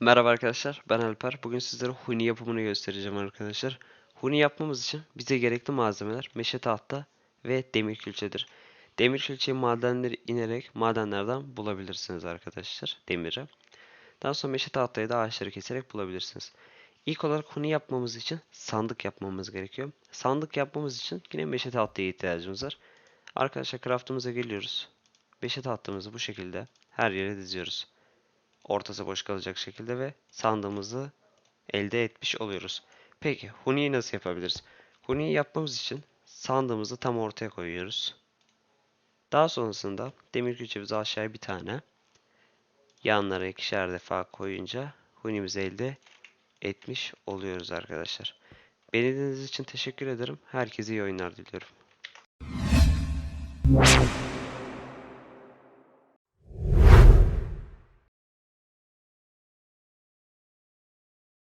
Merhaba arkadaşlar, ben Alper. Bugün sizlere huni yapımını göstereceğim arkadaşlar. Huni yapmamız için bize gerekli malzemeler meşe tahta ve demir külçedir. Demir külçeyi madenleri inerek madenlerden bulabilirsiniz arkadaşlar, demiri. Daha sonra meşe tahtayı da ağaçları keserek bulabilirsiniz. İlk olarak huni yapmamız için sandık yapmamız gerekiyor. Sandık yapmamız için yine meşe tahtaya ihtiyacımız var. Arkadaşlar craftımıza geliyoruz. Meşe tahtamızı bu şekilde her yere diziyoruz ortası boş kalacak şekilde ve sandığımızı elde etmiş oluyoruz. Peki Huni'yi nasıl yapabiliriz? Huni'yi yapmamız için sandığımızı tam ortaya koyuyoruz. Daha sonrasında demir külçemizi aşağıya bir tane yanlara ikişer defa koyunca Huni'mizi elde etmiş oluyoruz arkadaşlar. Beni dinlediğiniz için teşekkür ederim. Herkese iyi oyunlar diliyorum.